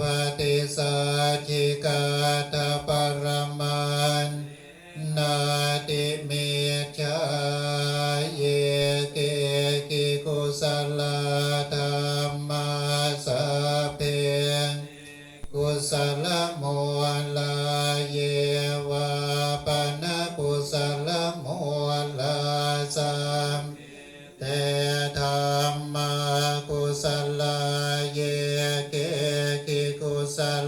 ปฏิสัจกาตปรมันนาติเมชาเยเกกิกุสลธรรมาสัพเพกุสลโมลาเยวาปนกุสลโมลาสัมเตธรร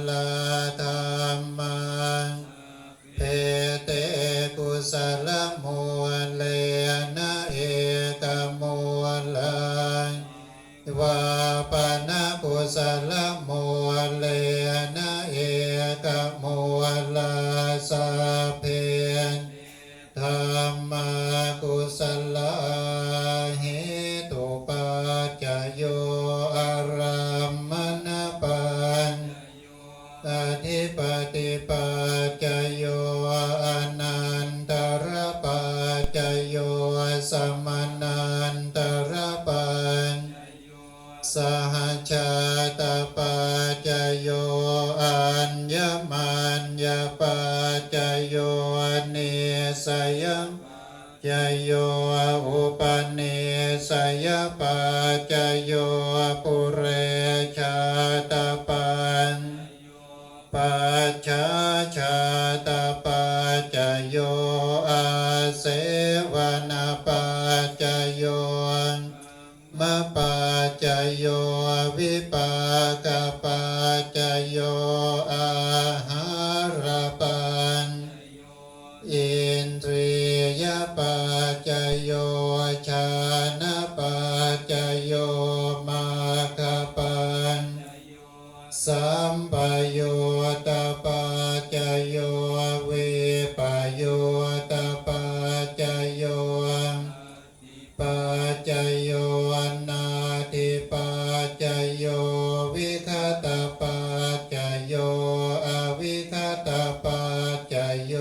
ลธรรมังเพเตกุศลมูเลนะเอกมูลังวาปนะกุศลมูเลนะเอกมูลาสัพเพธรรมกุศลาเหตุปัจจโยอารัม ปติปัจจโยอนันตรปัจจโยสมนันตรปันสหชาตปัจจโยอัญญมัญญปัจจโยเนสยมจโยอุปเนสยปัจจโยปุเรชา ตปัจจโยอาเสวนปัจจโยมะปัจจโยวิปากปัจจโยอาหารปันอินทรียปัจจโยชานะปัจจโยมาคปันสัมปโยต จโยอนาติปัจโยวิคตาปัจโยอวิคตาปัจโย